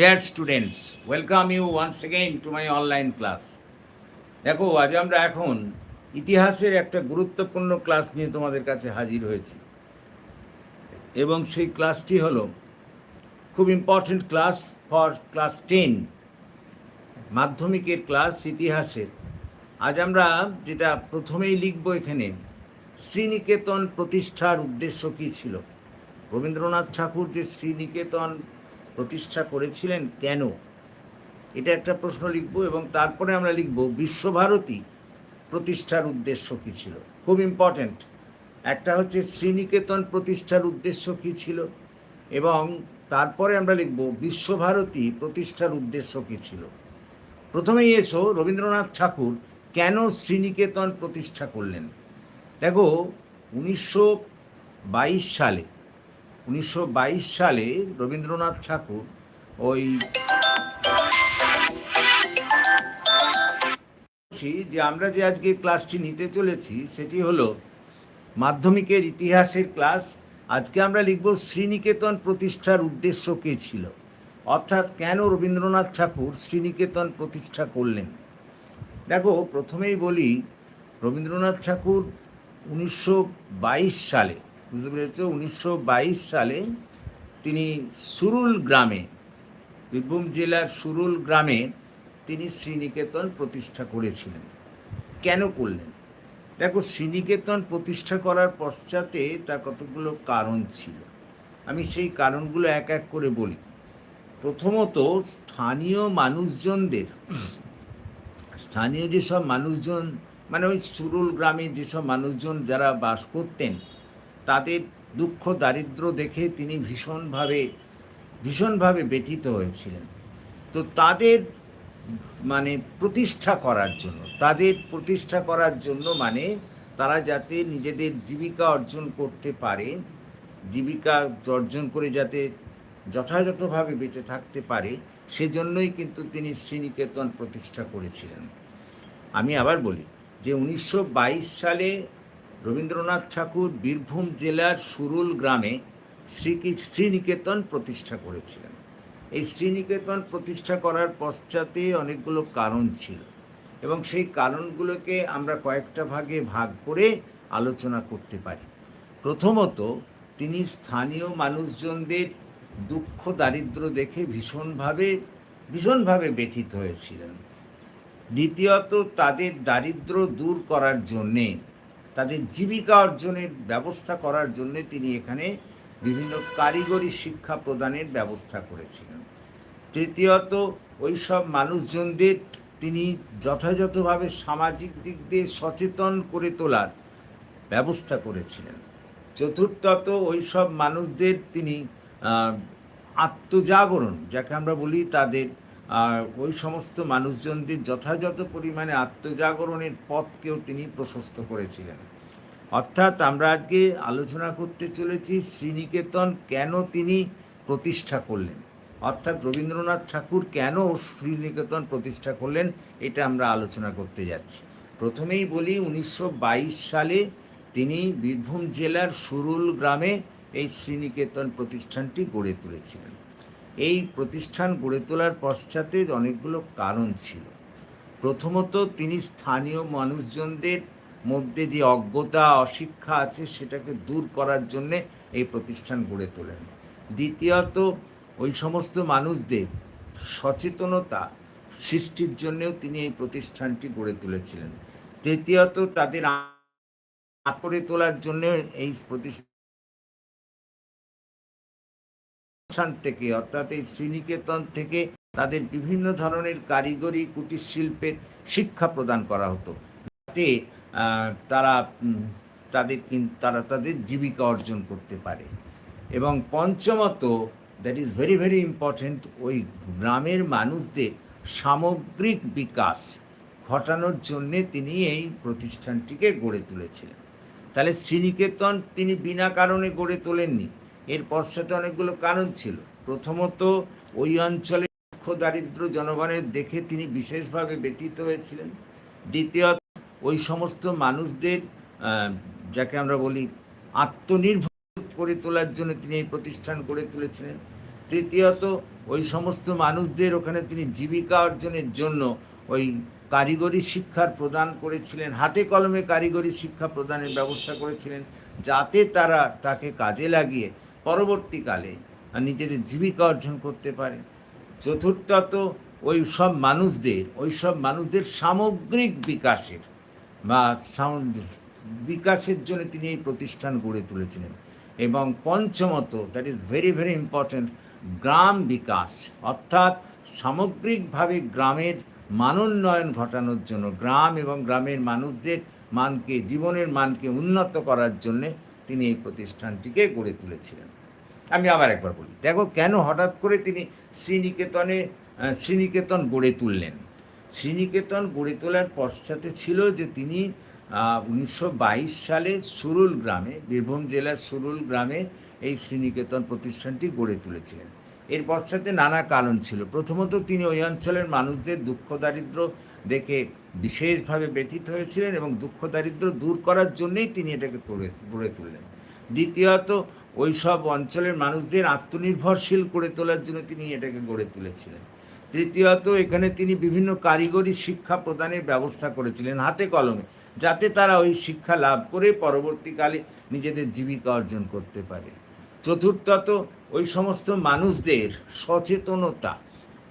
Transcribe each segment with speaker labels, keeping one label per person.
Speaker 1: Dear students welcome you once again to my online class দেখো, আজ আমরা এখন ইতিহাসের একটা গুরুত্বপূর্ণ ক্লাস নিয়ে তোমাদের কাছে হাজির হয়েছি। এবং সেই ক্লাসটি হলো খুব important class for class ten মাধ্যমিকের ক্লাস ইতিহাসের। আজ আমরা যেটা প্রথমেই লিখব এখানে, শ্রীনিকেতন প্রতিষ্ঠার উদ্দেশ্য কী ছিল? রবীন্দ্রনাথ ঠাকুর যে শ্রীনিকেতন প্রতিষ্ঠা করেছিলেন কেন? এটা একটা প্রশ্ন লিখব এবং তারপরে আমরা লিখব, বিশ্বভারতী প্রতিষ্ঠার উদ্দেশ্য কী ছিল? খুব ইম্পর্ট্যান্ট একটা হচ্ছে শ্রীনিকেতন প্রতিষ্ঠার উদ্দেশ্য কী ছিল? এবং তারপরে আমরা লিখব, বিশ্বভারতী প্রতিষ্ঠার উদ্দেশ্য কী ছিল? প্রথমেই এসো, রবীন্দ্রনাথ ঠাকুর কেন শ্রীনিকেতন প্রতিষ্ঠা করলেন? দেখো, উনিশশো বাইশ সালে উনিশশো বাইশ সালে রবীন্দ্রনাথ ঠাকুর ওই যে আমরা যে আজকে ক্লাসটি নিতে চলেছি, সেটি হলো মাধ্যমিকের ইতিহাসের ক্লাস। আজকে আমরা লিখব শ্রীনিকেতন প্রতিষ্ঠার উদ্দেশ্য কে ছিল? অর্থাৎ কেন রবীন্দ্রনাথ ঠাকুর শ্রীনিকেতন প্রতিষ্ঠা করলেন? দেখো, প্রথমেই বলি, রবীন্দ্রনাথ ঠাকুর উনিশশো বাইশ সালে বুঝতে পেরেছ? উনিশশো বাইশ সালে তিনি সুরুল গ্রামে, বীরভূম জেলার সুরুল গ্রামে তিনি শ্রীনিকেতন প্রতিষ্ঠা করেছিলেন। কেন করলেন? দেখো, শ্রীনিকেতন প্রতিষ্ঠা করার পশ্চাতে তার কতগুলো কারণ ছিল। আমি সেই কারণগুলো এক এক করে বলি। প্রথমত, স্থানীয় মানুষজনদের, স্থানীয় যেসব মানুষজন মানে ওই সুরুল গ্রামে যেসব মানুষজন যারা বাস করতেন তাদের দুঃখ দারিদ্র দেখে তিনি ভীষণভাবে ভীষণভাবে ব্যথিত হয়েছিলেন। তো তাদের মানে প্রতিষ্ঠা করার জন্য, তাদের প্রতিষ্ঠা করার জন্য মানে তারা যাতে নিজেদের জীবিকা অর্জন করতে পারে, জীবিকা অর্জন করে যাতে যথাযথভাবে বেঁচে থাকতে পারে, সেজন্যই কিন্তু তিনি শ্রীনিকেতন প্রতিষ্ঠা করেছিলেন। আমি আবার বলি যে উনিশশো বাইশ সালে রবীন্দ্রনাথ ঠাকুর বীরভূম জেলার সুরুল গ্রামে শ্রী শ্রীনিকেতন প্রতিষ্ঠা করেছিলেন। এই শ্রীনিকেতন প্রতিষ্ঠা করার পশ্চাতে অনেকগুলো কারণ ছিল এবং সেই কারণগুলোকে আমরা কয়েকটা ভাগে ভাগ করে আলোচনা করতে পারি। প্রথমত, তিনি স্থানীয় মানুষজনদের দুঃখ দারিদ্র দেখে ভীষণভাবে ভীষণভাবে ব্যথিত হয়েছিলেন। দ্বিতীয়ত, তাদের দারিদ্র দূর করার জন্যে তাদের জীবিকা অর্জনের ব্যবস্থা করার জন্যে তিনি এখানে বিভিন্ন কারিগরি শিক্ষা প্রদানের ব্যবস্থা করেছিলেন। তৃতীয়ত ওই সব মানুষজনদের তিনি যথাযথভাবে সামাজিক দিক দিয়ে সচেতন করে তোলার ব্যবস্থা করেছিলেন। চতুর্থত ওই সব মানুষদের তিনি আত্মজাগরণ, যাকে আমরা বলি তাদের ওই সমস্ত মানুষজনদের যথাযথ পরিমাণে আত্মজাগরণের পথকেও তিনি প্রশস্ত করেছিলেন। অর্থাৎ আমরা আজকে আলোচনা করতে চলেছি শ্রীনিকেতন কেন তিনি প্রতিষ্ঠা করলেন? অর্থাৎ রবীন্দ্রনাথ ঠাকুর কেন শ্রীনিকেতন প্রতিষ্ঠা করলেন এটা আমরা আলোচনা করতে যাচ্ছি। প্রথমেই বলি উনিশশো বাইশ সালে তিনি বীরভূম জেলার সুরুল গ্রামে এই শ্রীনিকেতন প্রতিষ্ঠানটি গড়ে তুলেছিলেন। এই প্রতিষ্ঠান গড়ে তোলার পশ্চাতে অনেকগুলো কারণ ছিল। প্রথমত, তিনি স্থানীয় মানুষজনদের মধ্যে যে অজ্ঞতা, অশিক্ষা আছে, সেটাকে দূর করার জন্যে এই প্রতিষ্ঠান গড়ে তোলেন। দ্বিতীয়ত, ওই সমস্ত মানুষদের সচেতনতা সৃষ্টির জন্যেও তিনি এই প্রতিষ্ঠানটি গড়ে তুলেছিলেন। তৃতীয়ত, তাদের করে তোলার জন্য এই প্রতিষ্ঠান প্রতিষ্ঠান থেকে, অর্থাৎ এই শ্রীনিকেতন থেকে তাদের বিভিন্ন ধরনের কারিগরি কুটির শিল্পের শিক্ষা প্রদান করা হতো। যাতে তারা তাদের তারা তাদের জীবিকা অর্জন করতে পারে। এবং পঞ্চমত that is very very important ওই গ্রামের মানুষদের সামগ্রিক বিকাশ ঘটানোর জন্যে তিনি এই প্রতিষ্ঠানটিকে গড়ে তুলেছিলেন। তাহলে শ্রীনিকেতন তিনি বিনা কারণে গড়ে তোলেননি। এর পশ্চাতে অনেকগুলো কারণ ছিল। প্রথমত, ওই অঞ্চলে দুঃখ দারিদ্র জনগণের দেখে তিনি বিশেষভাবে ব্যতীত হয়েছিলেন। দ্বিতীয়ত, ওই সমস্ত মানুষদের যাকে আমরা বলি আত্মনির্ভর করে তোলার জন্য তিনি এই প্রতিষ্ঠান গড়ে তুলেছিলেন। তৃতীয়ত, ওই সমস্ত মানুষদের ওখানে তিনি জীবিকা অর্জনের জন্য ওই কারিগরি শিক্ষার প্রদান করেছিলেন, হাতে কলমে কারিগরি শিক্ষা প্রদানের ব্যবস্থা করেছিলেন, যাতে তারা তাকে কাজে লাগিয়ে পরবর্তীকালে নিজেদের জীবিকা অর্জন করতে পারে। চতুর্থত ওই সব মানুষদের, ওই সব মানুষদের সামগ্রিক বিকাশের, বা বিকাশের জন্য তিনি এই প্রতিষ্ঠান গড়ে তুলেছিলেন। এবং পঞ্চমত that is very very important গ্রাম বিকাশ, অর্থাৎ সামগ্রিকভাবে গ্রামের মানোন্নয়ন ঘটানোর জন্য, গ্রাম এবং গ্রামের মানুষদের মানকে, জীবনের মানকে উন্নত করার জন্যে তিনি এই প্রতিষ্ঠানটিকে গড়ে তুলেছিলেন। আমি আবার একবার বলি, দেখো কেন হঠাৎ করে তিনি শ্রীনিকেতনে শ্রীনিকেতন গড়ে তুললেন? শ্রীনিকেতন গড়ে তোলার পশ্চাতে ছিল যে তিনি উনিশশো বাইশ সালে সুরুল গ্রামে, বীরভূম জেলার সুরুল গ্রামে এই শ্রীনিকেতন প্রতিষ্ঠানটি গড়ে তুলেছিলেন। এর পশ্চাতে নানা কারণ ছিল। প্রথমত তিনি ওই অঞ্চলের মানুষদের দুঃখ দারিদ্র দেখে বিশেষভাবে ব্যথিত হয়েছিলেন এবং দুঃখ দারিদ্র দূর করার জন্যেই তিনি এটাকে তুলে গড়ে তুললেন। দ্বিতীয়ত ওই সব অঞ্চলের মানুষদের আত্মনির্ভরশীল করে তোলার জন্য তিনি এটাকে গড়ে তুলেছিলেন। তৃতীয়ত, এখানে তিনি বিভিন্ন কারিগরি শিক্ষা প্রদানের ব্যবস্থা করেছিলেন হাতে কলমে, যাতে তারা ওই শিক্ষা লাভ করে পরবর্তীকালে নিজেদের জীবিকা অর্জন করতে পারে। চতুর্থত, ওই সমস্ত মানুষদের সচেতনতা,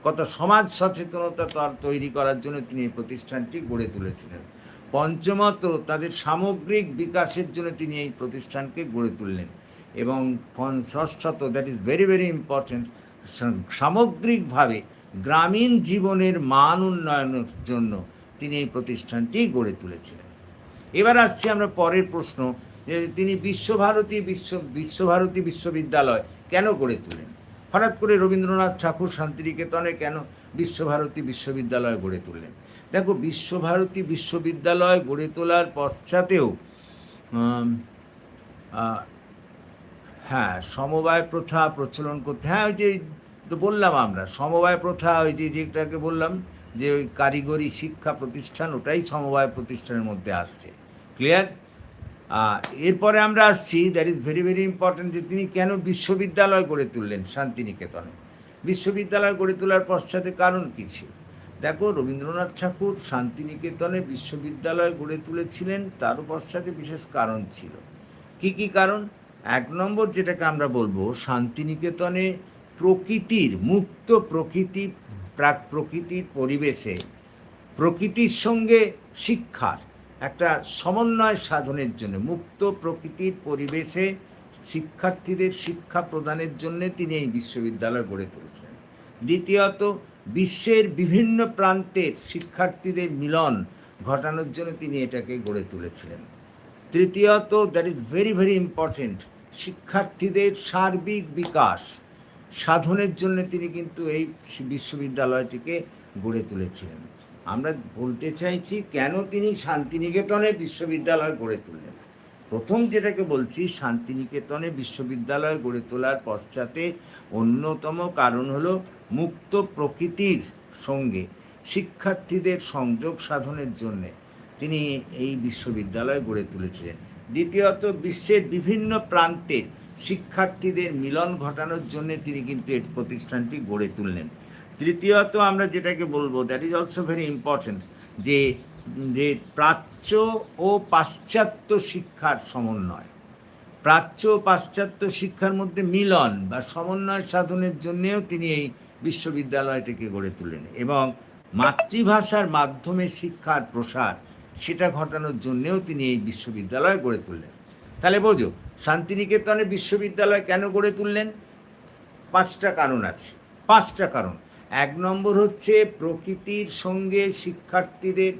Speaker 1: কত সমাজ সচেতনতা তার তৈরি করার জন্য তিনি এই প্রতিষ্ঠানটি গড়ে তুলেছিলেন। পঞ্চমত, তাদের সামগ্রিক বিকাশের জন্য তিনি এই প্রতিষ্ঠানকে গড়ে তুললেন। এবং ষষ্ঠত that is very very important সামগ্রিকভাবে গ্রামীণ জীবনের মান উন্নয়নের জন্য তিনি এই প্রতিষ্ঠানটি গড়ে তুলেছিলেন। এবার আসছি আমরা পরের প্রশ্ন, যে তিনি বিশ্বভারতী বিশ্ব, বিশ্বভারতী বিশ্ববিদ্যালয় কেন গড়ে তোলেন? হঠাৎ করে রবীন্দ্রনাথ ঠাকুর শান্তিনিকেতনে কেন বিশ্বভারতী বিশ্ববিদ্যালয় গড়ে তুললেন? দেখো, বিশ্বভারতী বিশ্ববিদ্যালয় গড়ে তোলার পশ্চাতেও হ্যাঁ সমবায় প্রথা প্রচলন করতে হ্যাঁ ওই যে তো বললাম আমরা, সমবায় প্রথা, ওই যে যেটাকে বললাম, যে ওই কারিগরি শিক্ষা প্রতিষ্ঠান, ওটাই সমবায় প্রতিষ্ঠানের মধ্যে আসছে। ক্লিয়ার এরপরে আমরা আসছি that is very very important যে তিনি কেন বিশ্ববিদ্যালয় গড়ে তুললেন শান্তিনিকেতনে। বিশ্ববিদ্যালয় গড়ে তোলার পশ্চাতে কারণ কী ছিল? দেখো, রবীন্দ্রনাথ ঠাকুর শান্তিনিকেতনে বিশ্ববিদ্যালয় গড়ে তুলেছিলেন, তারও পশ্চাতে বিশেষ কারণ ছিল। কি কি কারণ? এক নম্বর যেটাকে আমরা বলব, শান্তিনিকেতনে প্রকৃতির, মুক্ত প্রকৃতি, প্রাক প্রকৃতির পরিবেশে প্রকৃতির সঙ্গে শিক্ষার, একটা সমন্বয় সাধনের জন্য, মুক্ত প্রকৃতির পরিবেশে শিক্ষার্থীদের শিক্ষা প্রদানের জন্য তিনি এই বিশ্ববিদ্যালয় গড়ে তুলেছেন দ্বিতীয়ত, বিশ্বের বিভিন্ন প্রান্তের শিক্ষার্থীদের মিলন ঘটানোর জন্য তিনি এটাকে গড়ে তুলেছিলেন। তৃতীয়ত that is very very important শিক্ষার্থীদের সার্বিক বিকাশ সাধনের জন্য তিনি কিন্তু এই বিশ্ববিদ্যালয়টিকে গড়ে তুলেছিলেন। আমরা বলতে চাইছি কেন তিনি শান্তিনিকেতনে বিশ্ববিদ্যালয় গড়ে তুললেন? প্রথম যেটাকে বলছি, শান্তিনিকেতনে বিশ্ববিদ্যালয় গড়ে তোলার পশ্চাতে অন্যতম কারণ হলো মুক্ত প্রকৃতির সঙ্গে শিক্ষার্থীদের সংযোগ সাধনের জন্যে তিনি এই বিশ্ববিদ্যালয় গড়ে তুলেছিলেন। দ্বিতীয়ত বিশ্বের বিভিন্ন প্রান্তে শিক্ষার্থীদের মিলন ঘটানোর জন্য তিনি কিন্তু এই প্রতিষ্ঠানটি গড়ে তুললেন। তৃতীয়ত আমরা যেটাকে বলব that is also very important যে যে প্রাচ্য ও পাশ্চাত্য শিক্ষার সমন্বয়। প্রাচ্য ও পাশ্চাত্য শিক্ষার মধ্যে মিলন বা সমন্বয় সাধনের জন্যেও তিনি এই বিশ্ববিদ্যালয়টিকে গড়ে তুলেন এবং মাতৃভাষার মাধ্যমে শিক্ষার প্রসার সেটা ঘটানোর জন্যেও তিনি এই বিশ্ববিদ্যালয় গড়ে তুললেন। তাহলে বোঝো শান্তিনিকেতনে বিশ্ববিদ্যালয় কেন গড়ে তুললেন? পাঁচটা কারণ আছে। পাঁচটা কারণ। এক নম্বর হচ্ছে প্রকৃতির সঙ্গে শিক্ষার্থীদের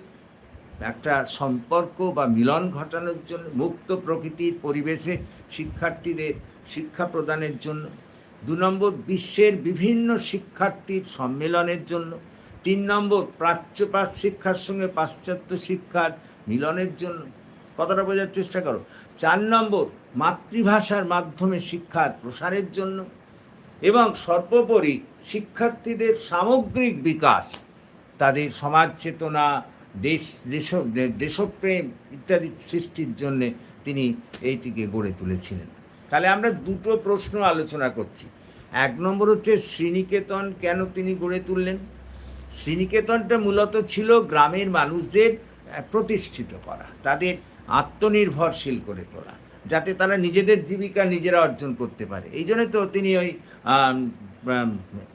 Speaker 1: একটা সম্পর্ক বা মিলন ঘটানোর জন্য, মুক্ত প্রকৃতির পরিবেশে শিক্ষার্থীদের শিক্ষা প্রদানের জন্য। দু নম্বর, বিশ্বের বিভিন্ন শিক্ষার্থীর সম্মেলনের জন্য। তিন নম্বর প্রাচ্যপাত শিক্ষার সঙ্গে পাশ্চাত্য শিক্ষার মিলনের জন্য। কথাটা বোঝার চেষ্টা করো। চার নম্বর, মাতৃভাষার মাধ্যমে শিক্ষার প্রসারের জন্য এবং সর্বোপরি শিক্ষার্থীদের সামগ্রিক বিকাশ, তাদের সমাজ চেতনা, দেশ দেশ, দেশপ্রেম ইত্যাদি সৃষ্টির জন্যে তিনি এইটিকে গড়ে তুলেছিলেন। তাহলে আমরা দুটো প্রশ্ন আলোচনা করছি। এক নম্বর হচ্ছে, শ্রীনিকেতন কেন তিনি গড়ে তুললেন? শ্রীনিকেতনটা মূলত ছিল গ্রামের মানুষদের প্রতিষ্ঠিত করা, তাদের আত্মনির্ভরশীল করে তোলা, যাতে তারা নিজেদের জীবিকা নিজেরা অর্জন করতে পারে। এই জন্য তো তিনি ওই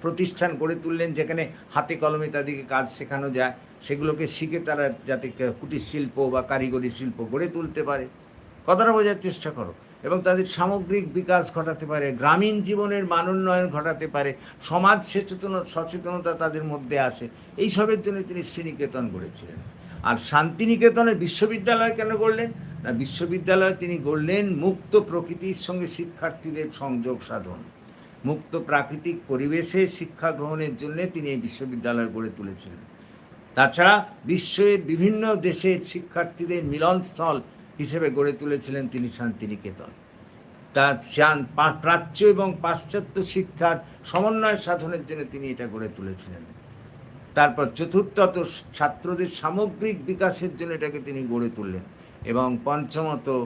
Speaker 1: প্রতিষ্ঠান গড়ে তুললেন, যেখানে হাতে কলমে তাদেরকে কাজ শেখানো যায়, সেগুলোকে শিখে তারা যাতে কুটির শিল্প বা কারিগরি শিল্প গড়ে তুলতে পারে। কথাটা বোঝার চেষ্টা করো এবং তাদের সামগ্রিক বিকাশ ঘটাতে পারে, গ্রামীণ জীবনের মানোন্নয়ন ঘটাতে পারে, সমাজ সচেতন, সচেতনতা তাদের মধ্যে আসে। এইসবের জন্য তিনি শ্রীনিকেতন গড়েছিলেন। আর শান্তিনিকেতনে বিশ্ববিদ্যালয় কেন গড়লেন? না, বিশ্ববিদ্যালয় তিনি গড়লেন মুক্ত প্রকৃতির সঙ্গে শিক্ষার্থীদের সংযোগ সাধন। মুক্ত প্রাকৃতিক পরিবেশে শিক্ষা গ্রহণের জন্য তিনি এই বিশ্ববিদ্যালয় গড়ে তুলেছিলেন। তাছাড়া বিশ্বের বিভিন্ন দেশের শিক্ষার্থীদের মিলনস্থল হিসেবে গড়ে তুলেছিলেন তিনি শান্তিনিকেতন। তার শান- প্রাচ্য এবং পাশ্চাত্য শিক্ষার সমন্বয় সাধনের জন্য তিনি এটা গড়ে তুলেছিলেন। তারপর চতুর্থত ছাত্রদের সামগ্রিক বিকাশের জন্য এটাকে তিনি গড়ে তুললেন এবং পঞ্চমত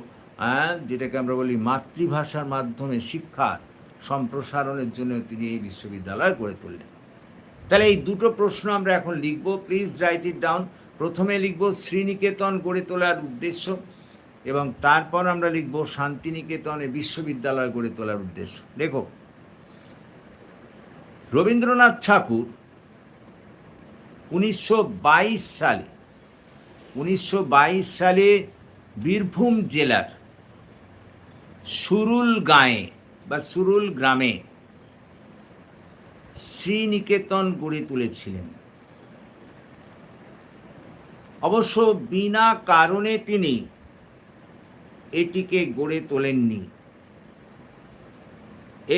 Speaker 1: যেটাকে আমরা বলি মাতৃভাষার মাধ্যমে শিক্ষার সম্প্রসারণের জন্য তিনি এই বিশ্ববিদ্যালয় গড়ে তুললেন। তাহলে এই দুটো প্রশ্ন আমরা এখন লিখব। প্লিজ রাইট ইট ডাউন প্রথমে লিখব, শ্রীনিকেতন গড়ে তোলার উদ্দেশ্য এবং তারপর আমরা লিখব শান্তিনিকেতনে বিশ্ববিদ্যালয় গড়ে তোলার উদ্দেশ্য। দেখো রবীন্দ্রনাথ ঠাকুর উনিশশো বাইশ সালে, উনিশশো বাইশ সালে বীরভূম জেলার সুরুল গাঁয়ে বা সুরুল গ্রামে শ্রীনিকেতন গড়ে তুলেছিলেন। অবশ্য বিনা কারণে তিনি এটিকে গড়ে তোলেননি।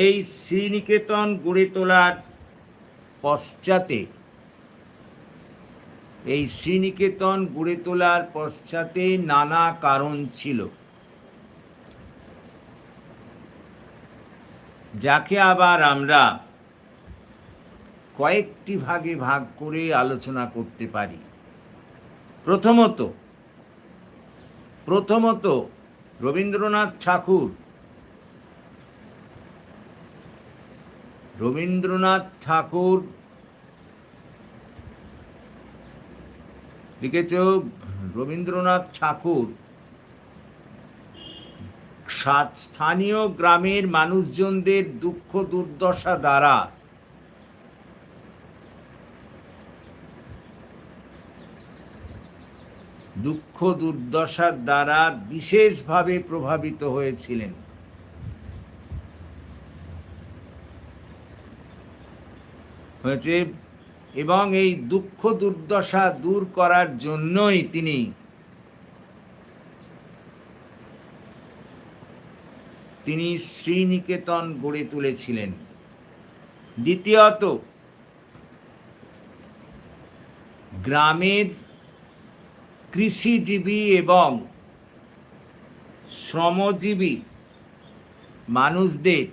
Speaker 1: এই শ্রীনিকেতন গড়ে তোলার পশ্চাতে, এই শ্রীনিকেতন গড়ে তোলার পশ্চাতে নানা কারণ ছিল। যাকে আবার আমরা কয়েকটি ভাগে ভাগ করে আলোচনা করতে পারি। প্রথমত প্রথমত রবীন্দ্রনাথ ঠাকুর। রবীন্দ্রনাথ ঠাকুর লিখেছ রবীন্দ্রনাথ ঠাকুর। স্থানীয় গ্রামের মানুষজনদের দুঃখ দুর্দশা দ্বারা দুঃখ দুর্দশার দ্বারা বিশেষভাবে প্রভাবিত হয়েছিলেন। হয়েছে, এবং এই দুঃখ দুর্দশা দূর করার জন্যই তিনি তিনি শ্রীনিকেতন গড়ে তুলেছিলেন। দ্বিতীয়ত, গ্রামের কৃষিজীবী এবং শ্রমজীবী মানুষদের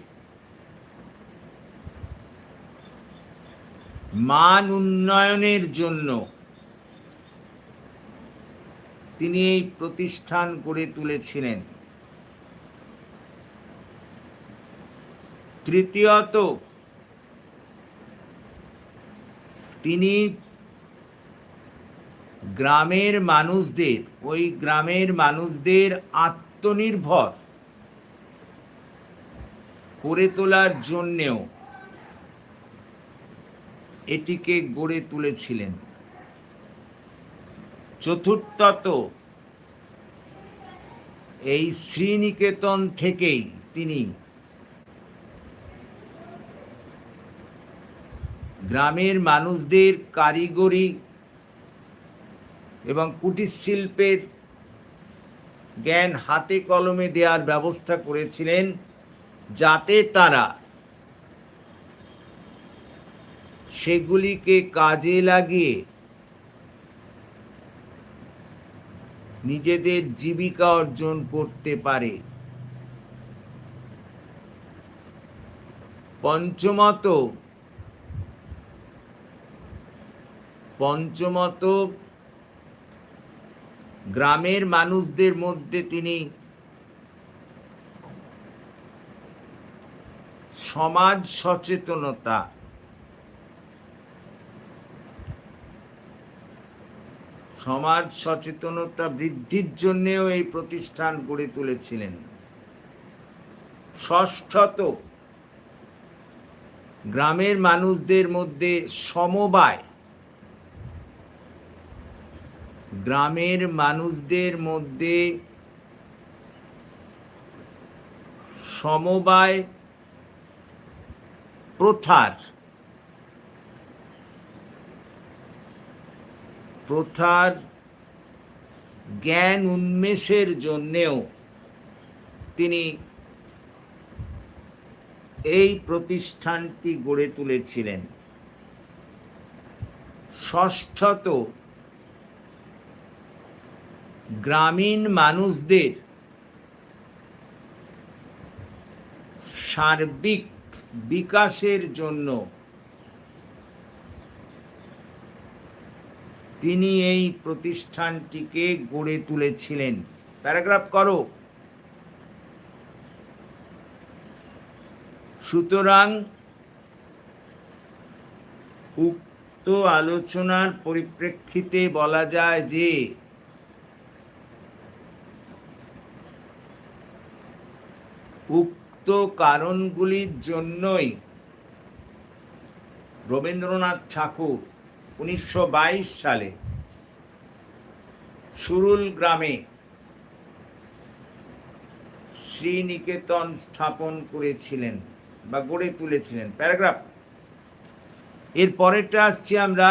Speaker 1: মান উন্নয়নের জন্য তিনি এই প্রতিষ্ঠান গড়ে তুলেছিলেন। তৃতীয়ত তিনি গ্রামের মানুষদের, ওই গ্রামের মানুষদের আত্মনির্ভর করে তোলার জন্যেও এটিকে গড়ে তুলেছিলেন। চতুর্থত, এই শ্রীনিকেতন থেকেই তিনি গ্রামের মানুষদের কারিগরি এবং কুটির শিল্পের জ্ঞান হাতে কলমে দেওয়ার ব্যবস্থা করেছিলেন যাতে তারা সেগুলিকে কাজে লাগিয়ে নিজেদের জীবিকা অর্জন করতে পারে। পঞ্চমত পঞ্চমত গ্রামের মানুষদের মধ্যে তিনি সমাজ সচেতনতা সমাজ সচেতনতা বৃদ্ধির জন্যেও এই প্রতিষ্ঠান গড়ে তুলেছিলেন। ষষ্ঠত, গ্রামের মানুষদের মধ্যে সমবায় গ্রামের মানুষদের মধ্যে সমবায় প্রথার প্রথার জ্ঞান উন্মেষের জন্যেও তিনি এই প্রতিষ্ঠানটি গড়ে তুলেছিলেন। ষষ্ঠত গ্রামীণ মানুষদের সার্বিক বিকাশের জন্য তিনি এই প্রতিষ্ঠানটিকে গড়ে তুলেছিলেন। প্যারাগ্রাফ করো। সুতরাং উক্ত আলোচনার পরিপ্রেক্ষিতে বলা যায় যে উক্ত কারণগুলির জন্যই রবীন্দ্রনাথ ঠাকুর উনিশশো বাইশ সালে সুরুল গ্রামে শ্রীনিকেতন স্থাপন করেছিলেন বা গড়ে তুলেছিলেন। প্যারাগ্রাফ। এর পরেরটা আসছি আমরা,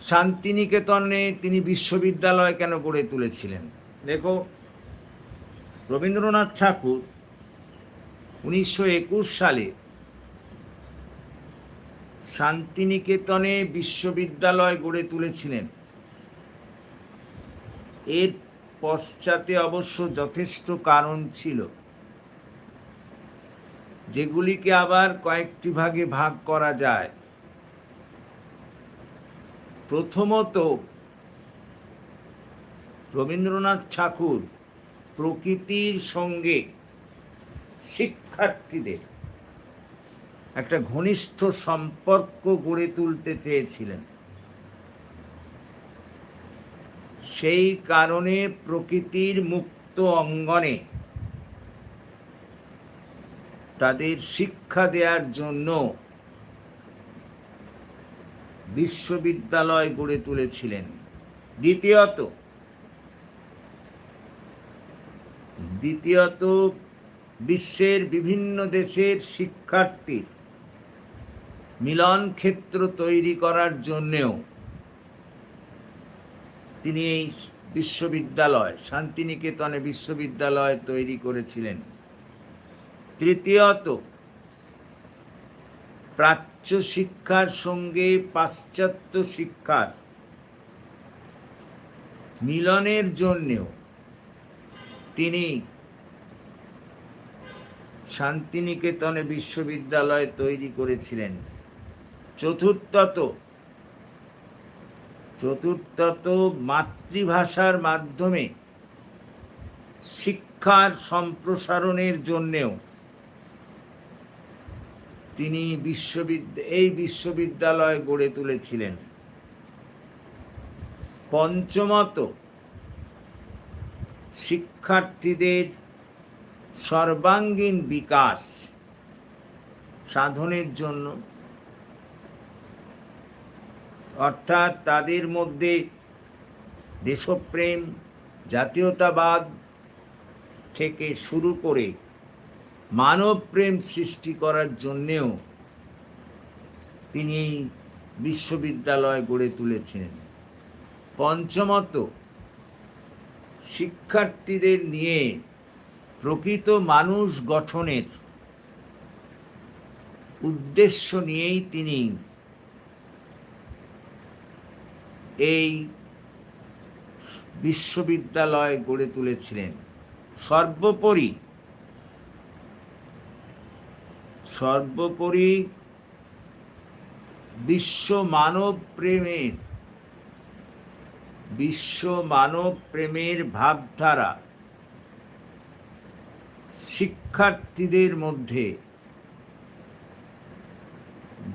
Speaker 1: শান্তিনিকেতনে তিনি বিশ্ববিদ্যালয় কেন গড়ে তুলেছিলেন? দেখো, রবীন্দ্রনাথ ঠাকুর উনিশশো একুশ সালে শান্তিনিকেতনে বিশ্ববিদ্যালয় গড়ে তুলেছিলেন। এর পশ্চাতে অবশ্য যথেষ্ট কারণ ছিল। যেগুলিকে আবার কয়েকটি ভাগে ভাগ করা যায়। প্রথমত, রবীন্দ্রনাথ ঠাকুর প্রকৃতির সঙ্গে শিক্ষার্থীদের। একটা ঘনিষ্ঠ সম্পর্ক গড়ে তুলতে চেয়েছিলেন। সেই কারণে প্রকৃতির মুক্ত অঙ্গনে তাদের শিক্ষা দেওয়ার জন্য বিশ্ববিদ্যালয় গড়ে তুলেছিলেন। দ্বিতীয়ত দ্বিতীয়ত বিশ্বের বিভিন্ন দেশের শিক্ষার্থীর মিলন ক্ষেত্র তৈরি করার জন্যেও তিনি এই বিশ্ববিদ্যালয়, শান্তিনিকেতনে বিশ্ববিদ্যালয় তৈরি করেছিলেন। তৃতীয়ত, প্রাচ্য শিক্ষার সঙ্গে পাশ্চাত্য শিক্ষার মিলনের জন্যেও তিনি শান্তিনিকেতনে বিশ্ববিদ্যালয় তৈরি করেছিলেন। চতুর্থত চতুর্থত মাতৃভাষার মাধ্যমে শিক্ষার সম্প্রসারণের জন্যেও তিনি বিশ্ববিদ্যা, এই বিশ্ববিদ্যালয় গড়ে তুলেছিলেন। পঞ্চমত, শিক্ষার্থীদের সর্বাঙ্গীন বিকাশ সাধনের জন্য। অর্থাৎ তাদের মধ্যে দেশপ্রেম, জাতীয়তাবাদ থেকে শুরু করে মানব প্রেম সৃষ্টি করার জন্যেও তিনি বিশ্ববিদ্যালয় গড়ে তুলেছিলেন। পঞ্চমত, শিক্ষার্থীদের নিয়ে প্রকৃত মানুষ গঠনের উদ্দেশ্য নিয়েই তিনি এই বিশ্ববিদ্যালয় গড়ে তুলেছিলেন। সর্বোপরি সর্বোপরি বিশ্ব মানব প্রেমের, বিশ্ব মানব প্রেমের ভাবধারা শিক্ষার্থীদের মধ্যে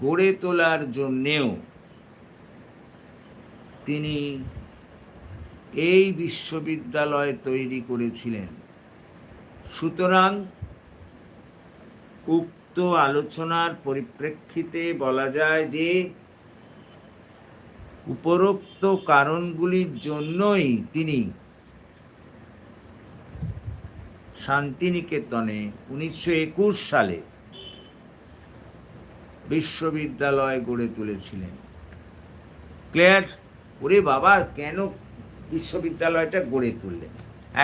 Speaker 1: গড়ে তোলার জন্যেও তিনি এই বিশ্ববিদ্যালয় তৈরি করেছিলেন। সুতরাং উক্ত আলোচনার পরিপ্রেক্ষিতে বলা যায় যে উপরোক্ত কারণগুলির জন্যই তিনি শান্তিনিকেতনে উনিশশো একুশ সালে বিশ্ববিদ্যালয় গড়ে তুলেছিলেন। ক্লিয়ার, ওরে বাবা, কেন বিশ্ববিদ্যালয়টা গড়ে তুললেন?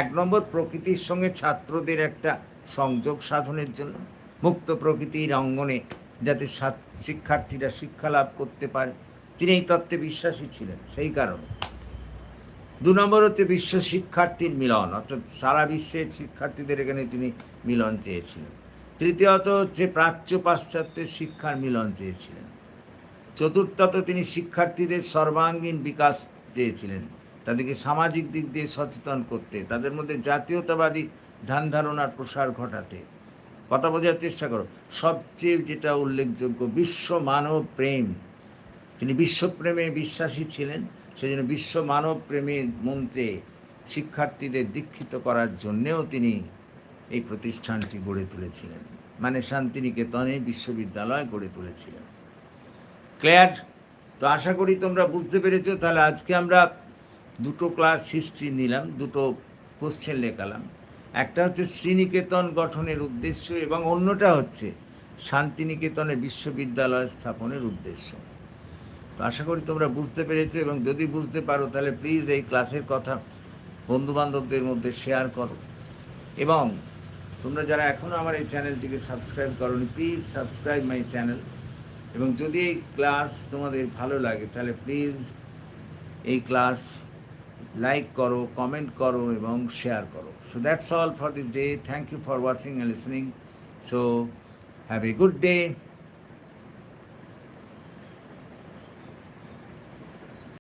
Speaker 1: এক নম্বর, প্রকৃতির সঙ্গে ছাত্রদের একটা সংযোগ সাধনের জন্য। মুক্ত প্রকৃতির অঙ্গনে যাতে শিক্ষার্থীরা শিক্ষা লাভ করতে পারে। তিনি এই তত্ত্বে বিশ্বাসী ছিলেন, সেই কারণে। দু নম্বর হচ্ছে বিশ্ব শিক্ষার্থীর মিলন, অর্থাৎ সারা বিশ্বের শিক্ষার্থীদের এখানে তিনি মিলন চেয়েছিলেন। তৃতীয়ত হচ্ছে প্রাচ্য পাশ্চাত্যের শিক্ষার মিলন চেয়েছিলেন। চতুর্থত তিনি শিক্ষার্থীদের সর্বাঙ্গীন বিকাশ চেয়েছিলেন। তাদেরকে সামাজিক দিক দিয়ে সচেতন করতে, তাদের মধ্যে জাতীয়তাবাদী ধ্যান ধারণার প্রসার ঘটাতে। কথা বোঝার চেষ্টা করো, সবচেয়ে যেটা উল্লেখযোগ্য, বিশ্ব মানব প্রেম তিনি বিশ্বপ্রেমে বিশ্বাসী ছিলেন সেজন্য বিশ্ব মানব প্রেমের মন্ত্রে শিক্ষার্থীদের দীক্ষিত করার জন্যেও তিনি এই প্রতিষ্ঠানটি গড়ে তুলেছিলেন। মানে শান্তিনিকেতনে বিশ্ববিদ্যালয় গড়ে তুলেছিলেন। ক্লিয়ার, তো আশা করি তোমরা বুঝতে পেরেছ, তাহলে আজকে আমরা দুটো ক্লাস হিস্ট্রি নিলাম, দুটো কোশ্চেন লেখালাম। একটা হচ্ছে শ্রীনিকেতন গঠনের উদ্দেশ্য এবং অন্যটা হচ্ছে শান্তিনিকেতনে বিশ্ববিদ্যালয় স্থাপনের উদ্দেশ্য। তো আশা করি তোমরা বুঝতে পেরেছ এবং যদি বুঝতে পারো, তাহলে প্লিজ এই ক্লাসের কথা বন্ধুবান্ধবদের মধ্যে শেয়ার করো। এবং তোমরা যারা এখনও আমার এই চ্যানেলটিকে সাবস্ক্রাইব করোনি প্লিজ সাবস্ক্রাইব মাই চ্যানেল এবং যদি এই ক্লাস তোমাদের ভালো লাগে, তাহলে প্লিজ এই ক্লাস লাইক করো কমেন্ট করো এবং শেয়ার করো। So that's all for this day thank you for watching and listening so have a good day